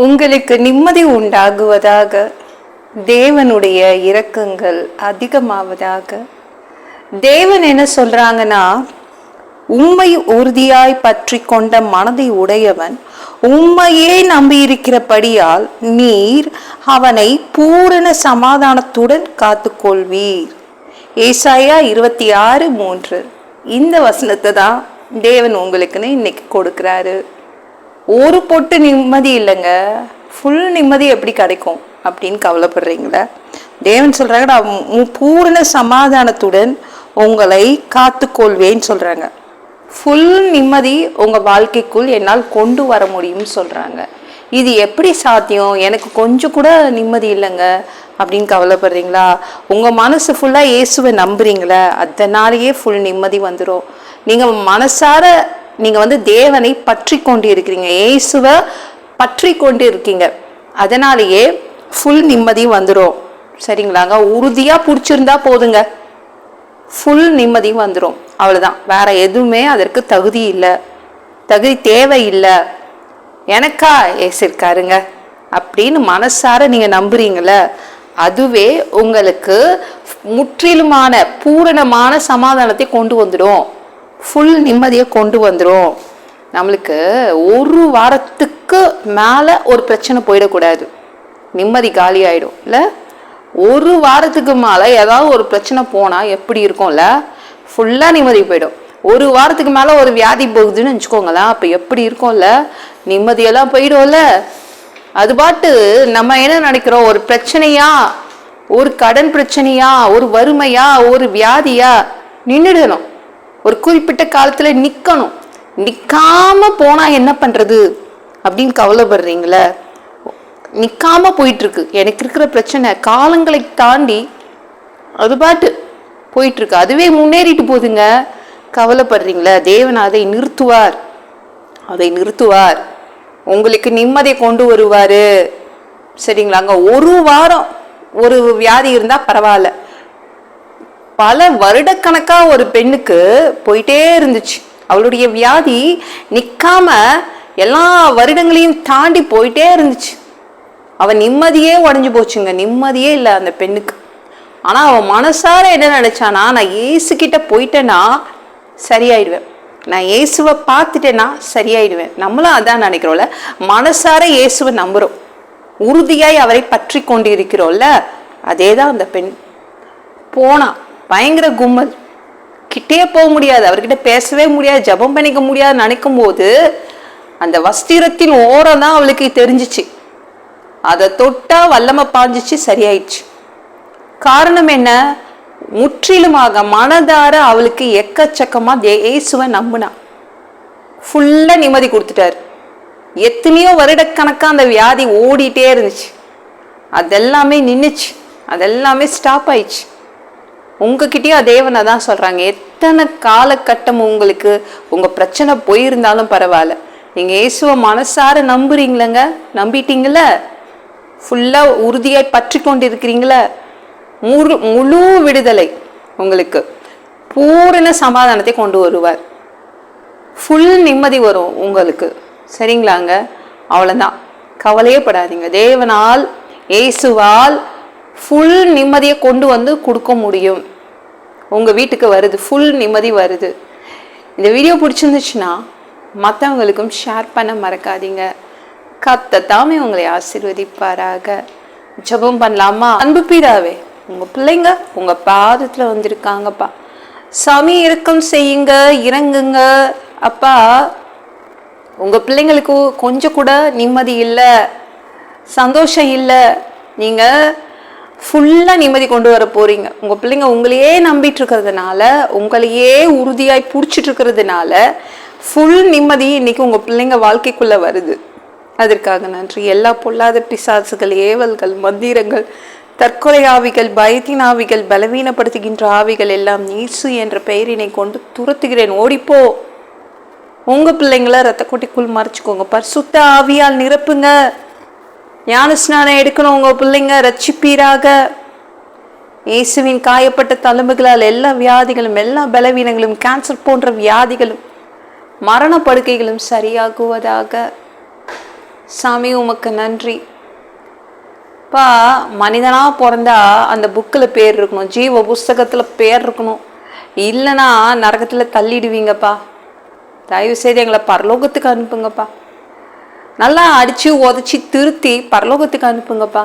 உங்களுக்கு நிம்மதி உண்டாகுவதாக தேவனுடைய இரக்கங்கள் அதிகமாவதாக. தேவன் என்ன சொல்கிறாங்கன்னா உண்மை உறுதியாய் பற்றி கொண்ட மனதை உடையவன் உண்மையே நம்பியிருக்கிறபடியால் நீர் அவனை பூரண சமாதானத்துடன் காத்துக்கொள்வீர். ஏசாயா இருபத்தி ஆறு மூன்று. இந்த வசனத்தை தான் தேவன் உங்களுக்குன்னு இன்னைக்கு கொடுக்குறாரு. ஒரு பொட்டு நிம்மதி இல்லைங்க. ஃபுல் நிம்மதி எப்படி கிடைக்கும் அப்படின்னு கவலைப்படுறீங்களே? தேவன் சொல்கிறாங்கடா பூர்ண மு- பூரண சமாதானத்துடன் உங்களை காத்துக்கொள்வேன்னு சொல்கிறாங்க ஃபுல் நிம்மதி உங்கள் வாழ்க்கைக்குள் என்னால் கொண்டு வர முடியும்னு சொல்கிறாங்க இது எப்படி சாத்தியம்? எனக்கு கொஞ்சம் கூட நிம்மதி இல்லைங்க அப்படின்னு கவலைப்படுறீங்களா? உங்கள் மனசு ஃபுல்லாக இயேசுவை நம்புறீங்களே அதனாலேயே ஃபுல் நிம்மதி வந்துடும் நீங்கள் மனசார நீங்கள் வந்து தேவனை பற்றி கொண்டு இருக்கிறீங்க இயேசுவை பற்றி கொண்டு இருக்கீங்க அதனாலேயே ஃபுல் நிம்மதி வந்துடும் சரிங்களாங்க? உறுதியாக பிடிச்சிருந்தா போதுங்க. ஃபுல் நிம்மதி வந்துடும் அவ்வளோதான் வேற எதுவுமே அதற்கு தகுதி இல்லை. தகுதி தேவை இல்லை. எனக்கா ஏசு இருக்காருங்க. அப்படின்னு மனசார நீங்கள் நம்புறீங்கள அதுவே உங்களுக்கு முற்றிலுமான பூரணமான சமாதானத்தை கொண்டு வந்துடும். ஃபுல் நிம்மதியை கொண்டு வந்துடும் நம்மளுக்கு ஒரு வாரத்துக்கு மேலே ஒரு பிரச்சனை போயிடக்கூடாது. நிம்மதி காலி ஆகிடும் இல்லை? ஒரு வாரத்துக்கு மேலே ஏதாவது ஒரு பிரச்சனை போனால் எப்படி இருக்கும்ல ஃபுல்லாக நிம்மதி போயிடும். ஒரு வாரத்துக்கு மேலே ஒரு வியாதி போகுதுன்னு வச்சுக்கோங்களேன். அப்போ எப்படி இருக்கும்ல நிம்மதியெல்லாம் போயிடும்ல அது பாட்டு நம்ம என்ன நினைக்கிறோம்? ஒரு பிரச்சனையா? ஒரு கடன் பிரச்சனையா? ஒரு வறுமையா? ஒரு வியாதியா? நின்றுடணும் ஒரு குறிப்பிட்ட காலத்துல நிக்கணும். நிக்காம போனா என்ன பண்றது? அப்படின்னு கவலைப்படுறீங்களே? நிக்காம போயிட்டு இருக்கு எனக்கு இருக்கிற பிரச்சனை காலங்களை தாண்டி அது பாட்டு போயிட்டு இருக்கு அதுவே முன்னேறிட்டு போதுங்க கவலைப்படுறீங்களா? தேவன் அதை நிறுத்துவார். அதை நிறுத்துவார். உங்களுக்கு நிம்மதியை கொண்டு வருவாரு. சரிங்களாங்க? ஒரு வாரம் ஒரு வியாதி இருந்தா பரவாயில்ல. பல வருடக்கணக்காக ஒரு பெண்ணுக்கு போயிட்டே இருந்துச்சு. அவளுடைய வியாதி நிற்காம எல்லா வருடங்களையும் தாண்டி போயிட்டே இருந்துச்சு. அவள் நிம்மதியே உடஞ்சு போச்சுங்க. நிம்மதியே இல்லை அந்த பெண்ணுக்கு. ஆனால் அவன் மனசார என்ன நினச்சானா நான் ஏசுக்கிட்ட போயிட்டேன்னா சரியாயிடுவேன். நான் இயேசுவை பார்த்துட்டேன்னா சரியாயிடுவேன். நம்மளும் அதான் நினைக்கிறோம்ல. மனசார இயேசுவை நம்புகிறோம் உறுதியாய் அவரை பற்றி கொண்டு இருக்கிறோம்ல அதே தான் அந்த பெண். போனா பயங்கர கும்மல். கிட்டே போக முடியாது. அவர்கிட்ட பேசவே முடியாது. ஜெபம் பண்ணிக்க முடியாது நினைக்கும் போது அந்த வஸ்திரத்தின் ஓரம் தான் அவளுக்கு தெரிஞ்சிச்சு. அதை தொட்டா வல்லமை பாஞ்சிச்சு சரியாயிடுச்சு. காரணம் என்ன? முற்றிலுமாக மனதார அவளுக்கு எக்கச்சக்கமா இயேசுவை நம்புனா. ஃபுல்லா நிம்மதி கொடுத்துட்டாரு. எத்தனையோ வருடக்கணக்கா அந்த வியாதி ஓடிட்டே இருந்துச்சு. அதெல்லாமே நின்றுச்சு அதெல்லாமே ஸ்டாப் ஆயிடுச்சு. உங்ககிட்டயும் தேவனை தான் சொல்றாங்க. எத்தனை காலகட்டம் உங்களுக்கு உங்க பிரச்சனை போயிருந்தாலும் பரவாயில்ல. நீங்க இயேசுவை மனசார நம்புறீங்களங்க? நம்பிட்டீங்கள ஃபுல்லா உறுதியாய் பற்றி கொண்டு இருக்கிறீங்கள முழு முழு விடுதலை உங்களுக்கு. பூரண சமாதானத்தை கொண்டு வருவார். ஃபுல் நிம்மதி வரும் உங்களுக்கு. சரிங்களாங்க? அவ்வளோதான் கவலையே படாதீங்க. தேவனால் இயேசுவால் ஃபுல் நிம்மதியை கொண்டு வந்து கொடுக்க முடியும். உங்கள் வீட்டுக்கு வருது ஃபுல் நிம்மதி வருது. இந்த வீடியோ பிடிச்சிருந்துச்சுன்னா மற்றவங்களுக்கும் ஷேர் பண்ண மறக்காதீங்க. கத்த தாமே உங்களை ஆசீர்வதிப்பாராக. ஜெபம் பண்ணலாமா? அன்பு பீடாவே உங்கள் பிள்ளைங்க உங்கள் பாதத்தில் வந்திருக்காங்கப்பா. சாமி இறக்கம் செய்யுங்க இறங்குங்க. அப்பா உங்கள் பிள்ளைங்களுக்கு கொஞ்சம் கூட நிம்மதி இல்லை சந்தோஷம் இல்லை. நீங்கள் ஃபுல்லாக நிம்மதி கொண்டு வர போகிறீங்க உங்கள் பிள்ளைங்க உங்களையே நம்பிட்டு இருக்கிறதுனால உங்களையே உறுதியாய் பிடிச்சிட்டு இருக்கிறதுனால ஃபுல் நிம்மதி இன்னைக்கு உங்கள் பிள்ளைங்க வாழ்க்கைக்குள்ளே வருது. அதற்காக நன்றி. எல்லா பொல்லாத பிசாசுகள் ஏவல்கள் மந்திரங்கள் தற்கொலை ஆவிகள் பயத்தின் ஆவிகள் பலவீனப்படுத்துகின்ற ஆவிகள் எல்லாம் நீசு என்ற பெயரினை கொண்டு துரத்துகிறேன். ஓடிப்போ. உங்கள் பிள்ளைங்கள ரத்த கொட்டிக்குள் மறைச்சிக்கோங்க. பரிசுத்த ஆவியால் நிரப்புங்க. ஞானஸ்நானம் எடுக்கணும். உங்கள் பிள்ளைங்க ரட்சிப்பீராக. இயேசுவின் காயப்பட்ட தழும்புகளால் எல்லா வியாதிகளும் எல்லா பலவீனங்களும் கேன்சர் போன்ற வியாதிகளும் மரண படுக்கைகளும் சரியாகுவதாக. சாமி உமக்கு நன்றி. பா மனிதனாக பிறந்தா அந்த புக்கில் பேர் இருக்கணும். ஜீவ புஸ்தகத்தில் பேர் இருக்கணும். இல்லைன்னா நரகத்தில் தள்ளிடுவீங்கப்பா. தயவு செய்து எங்களை பரலோகத்துக்கு அனுப்புங்கப்பா. நல்லா அடித்து உதச்சி திருத்தி பரலோகத்துக்கு அனுப்புங்கப்பா.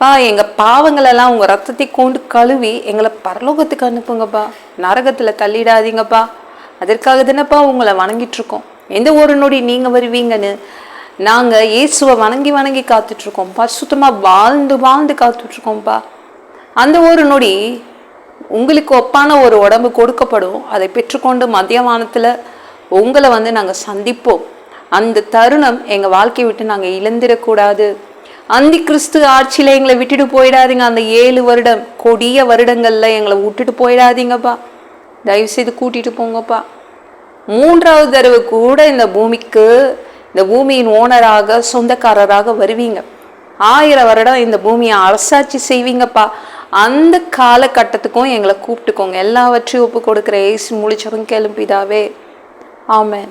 பா எங்கள் பாவங்களெல்லாம் உங்கள் ரத்தத்தை கொண்டு கழுவி எங்களை பரலோகத்துக்கு அனுப்புங்கப்பா. நரகத்தில் தள்ளிடாதீங்கப்பா. அதற்காக தானேப்பா உங்களை வணங்கிட்டுருக்கோம். எந்த ஒரு நொடி நீங்கள் வருவீங்கன்னு நாங்கள் இயேசுவை வணங்கி வணங்கி காத்துட்ருக்கோம்ப்பா சுத்தமாக வாழ்ந்து வாழ்ந்து காத்துட்ருக்கோம்ப்பா அந்த ஒரு நொடி உங்களுக்கு ஒப்பான ஒரு உடம்பு கொடுக்கப்படும். அதை பெற்றுக்கொண்டு மத்தியவானத்தில் உங்களை வந்து நாங்கள் சந்திப்போம். அந்த தருணம் எங்கள் வாழ்க்கையை விட்டு நாங்கள் இழந்துடக்கூடாது. அந்தி கிறிஸ்து ஆட்சியில் எங்களை விட்டுட்டு போயிடாதீங்க. அந்த ஏழு வருடம் கொடிய வருடங்களில் எங்களை விட்டுட்டு போயிடாதீங்கப்பா. தயவு செய்து கூட்டிட்டு போங்கப்பா. மூன்றாவது தடவை கூட இந்த பூமிக்கு இந்த பூமியின் ஓனராக சொந்தக்காரராக வருவீங்க. ஆயிரம் வருடம் இந்த பூமியை அரசாட்சி செய்வீங்கப்பா. அந்த காலகட்டத்துக்கும் எங்களை கூப்பிட்டுக்கோங்க. எல்லாவற்றையும் ஒப்பு கொடுக்குற ஏசு முழிச்சவங்க கிளம்பிதாவே ஆமேன்.